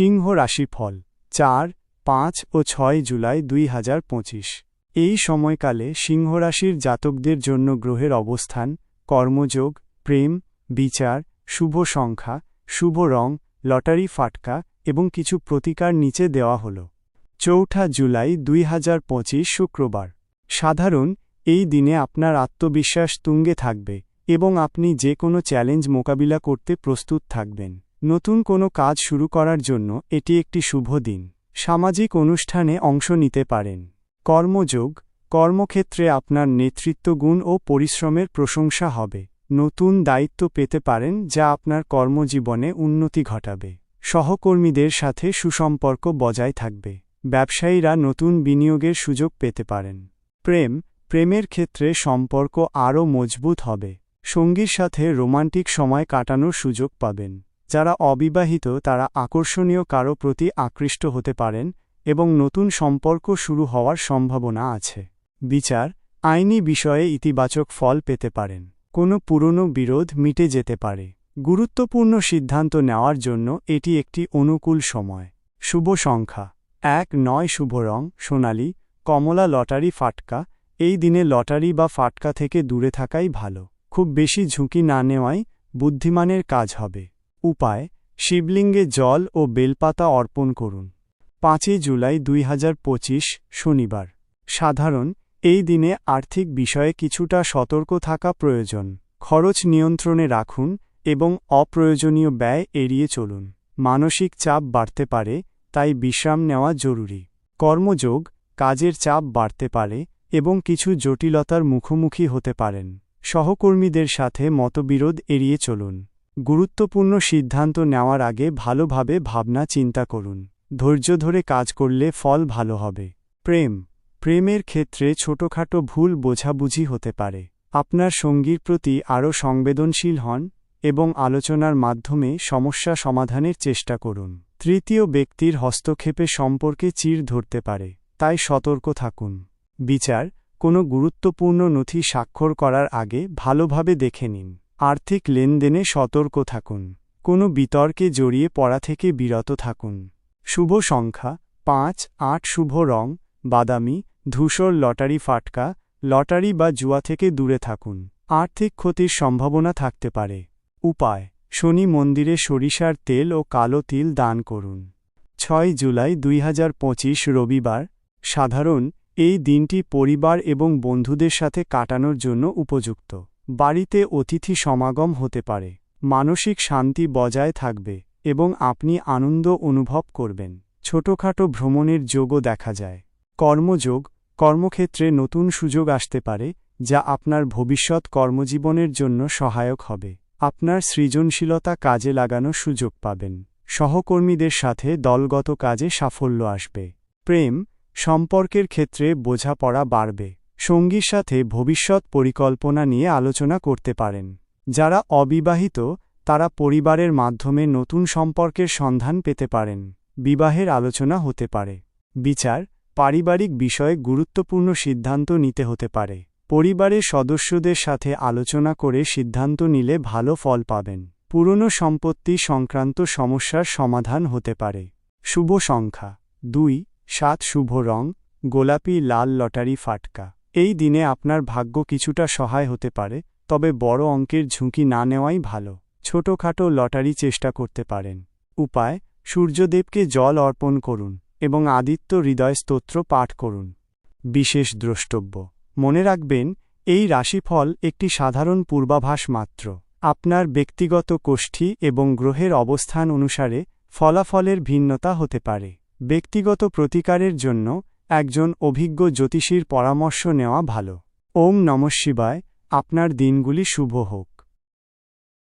সিংহ রাশিফল, চার, পাঁচ ও ছয় জুলাই দুই হাজার পঁচিশ। এই সময়কালে সিংহরাশির জাতকদের জন্য গ্রহের অবস্থান, কর্মযোগ, প্রেম, বিচার, শুভ সংখ্যা, শুভ রং, লটারি ফাটকা এবং কিছু প্রতিকার নিচে দেওয়া হল। চৌঠা জুলাই দুই হাজার পঁচিশ শুক্রবার। সাধারণ, এই দিনে আপনার আত্মবিশ্বাস তুঙ্গে থাকবে এবং আপনি যে কোনো চ্যালেঞ্জ মোকাবিলা করতে প্রস্তুত থাকবেন। নতুন কোনো কাজ শুরু করার জন্য এটি একটি শুভ দিন। সামাজিক অনুষ্ঠানে অংশ নিতে পারেন। কর্মযোগ, কর্মক্ষেত্রে আপনার নেতৃত্বগুণ ও পরিশ্রমের প্রশংসা হবে। নতুন দায়িত্ব পেতে পারেন যা আপনার কর্মজীবনে উন্নতি ঘটাবে। সহকর্মীদের সাথে সুসম্পর্ক বজায় থাকবে। ব্যবসায়ীরা নতুন বিনিয়োগের সুযোগ পেতে পারেন। প্রেম, প্রেমের ক্ষেত্রে সম্পর্ক আরও মজবুত হবে। সঙ্গীর সাথে রোমান্টিক সময় কাটানোর সুযোগ পাবেন। যারা অবিবাহিত তারা আকর্ষণীয় কারও প্রতি আকৃষ্ট হতে পারেন এবং নতুন সম্পর্ক শুরু হওয়ার সম্ভাবনা আছে। বিচার, আইনি বিষয়ে ইতিবাচক ফল পেতে পারেন। কোনো পুরনো বিরোধ মিটে যেতে পারে। গুরুত্বপূর্ণ সিদ্ধান্ত নেওয়ার জন্য এটি একটি অনুকূল সময়। শুভ সংখ্যা। এক, নয়, শুভ রং, সোনালি, কমলা লটারি ফাটকা, এই দিনে লটারি বা ফাটকা থেকে দূরে থাকাই ভালো। খুব বেশি ঝুঁকি না নেওয়াই বুদ্ধিমানের কাজ হবে। উপায়, শিবলিঙ্গে জল ও বেলপাতা অর্পণ করুন। পাঁচই জুলাই দুই হাজার পঁচিশ, শনিবার। সাধারণ, এই দিনে আর্থিক বিষয়ে কিছুটা সতর্ক থাকা প্রয়োজন। খরচ নিয়ন্ত্রণে রাখুন এবং অপ্রয়োজনীয় ব্যয় এড়িয়ে চলুন। মানসিক চাপ বাড়তে পারে, তাই বিশ্রাম নেওয়া জরুরি। কর্মযোগ, কাজের চাপ বাড়তে পারে এবং কিছু জটিলতার মুখোমুখি হতে পারেন। সহকর্মীদের সাথে মতবিরোধ এড়িয়ে চলুন। গুরুত্বপূর্ণ সিদ্ধান্ত নেওয়ার আগে ভালোভাবে ভাবনা চিন্তা করুন। ধৈর্য ধরে কাজ করলে ফল ভালো হবে। প্রেম। প্রেমের ক্ষেত্রে ছোটখাটো ভুল বোঝাবুঝি হতে পারে। আপনার সঙ্গীর প্রতি আরও সংবেদনশীল হন এবং আলোচনার মাধ্যমে সমস্যা সমাধানের চেষ্টা করুন। তৃতীয় ব্যক্তির হস্তক্ষেপে সম্পর্কে চির ধরতে পারে, তাই সতর্ক থাকুন। বিচার। কোনো গুরুত্বপূর্ণ নথি স্বাক্ষর করার আগে ভালোভাবে দেখে নিন। আর্থিক লেনদেনে সতর্ক থাকুন। কোনো বিতর্কে জড়িয়ে পড়া থেকে বিরত থাকুন। শুভ সংখ্যা, পাঁচ, আট শুভ রং, বাদামি, ধূসর লটারি ফাটকা, লটারি বা জুয়া থেকে দূরে থাকুন। আর্থিক ক্ষতির সম্ভাবনা থাকতে পারে। উপায়, শনি মন্দিরে সরিষার তেল ও কালো তিল দান করুন। ছয় জুলাই দুই হাজার পঁচিশ রবিবার। সাধারণ, এই দিনটি পরিবার এবং বন্ধুদের সাথে কাটানোর জন্য উপযুক্ত। বাড়িতে অতিথি সমাগম হতে পারে। মানসিক শান্তি বজায় থাকবে এবং আপনি আনন্দ অনুভব করবেন। ছোটখাটো ভ্রমণের যোগও দেখা যায়। কর্মযোগ, কর্মক্ষেত্রে নতুন সুযোগ আসতে পারে, যা আপনার ভবিষ্যৎ কর্মজীবনের জন্য সহায়ক হবে। আপনার সৃজনশীলতা কাজে লাগানোর সুযোগ পাবেন। সহকর্মীদের সাথে দলগত কাজে সাফল্য আসবে। প্রেম, সম্পর্কের ক্ষেত্রে বোঝাপড়া বাড়বে। সঙ্গীর সাথে ভবিষ্যৎ পরিকল্পনা নিয়ে আলোচনা করতে পারেন। যারা অবিবাহিত, তারা পরিবারের মাধ্যমে নতুন সম্পর্কের সন্ধান পেতে পারেন। বিবাহের আলোচনা হতে পারে। বিচার, পারিবারিক বিষয়ে গুরুত্বপূর্ণ সিদ্ধান্ত নিতে হতে পারে। পরিবারের সদস্যদের সাথে আলোচনা করে সিদ্ধান্ত নিলে ভালো ফল পাবেন। পুরনো সম্পত্তি সংক্রান্ত সমস্যার সমাধান হতে পারে। শুভ সংখ্যা। দুই, সাত শুভ রং, গোলাপি, লাল লটারি ফাটকা। এই দিনে আপনার ভাগ্য কিছুটা সহায় হতে পারে, তবে বড় অঙ্কের ঝুঁকি না নেওয়াই ভালো। ছোটখাটো লটারি চেষ্টা করতে পারেন। উপায়, সূর্যদেবকে জল অর্পণ করুন এবং আদিত্য হৃদয় স্তোত্র পাঠ করুন। বিশেষ দ্রষ্টব্য, মনে রাখবেন, এই রাশিফল একটি সাধারণ পূর্বাভাস মাত্র। আপনার ব্যক্তিগত কোষ্ঠী এবং গ্রহের অবস্থান অনুসারে ফলাফলের ভিন্নতা হতে পারে। ব্যক্তিগত প্রতিকারের জন্য একজন অভিজ্ঞ জ্যোতিষীর পরামর্শ নেওয়া ভালো। ওম নম শিবায় আপনার দিনগুলি শুভ হোক।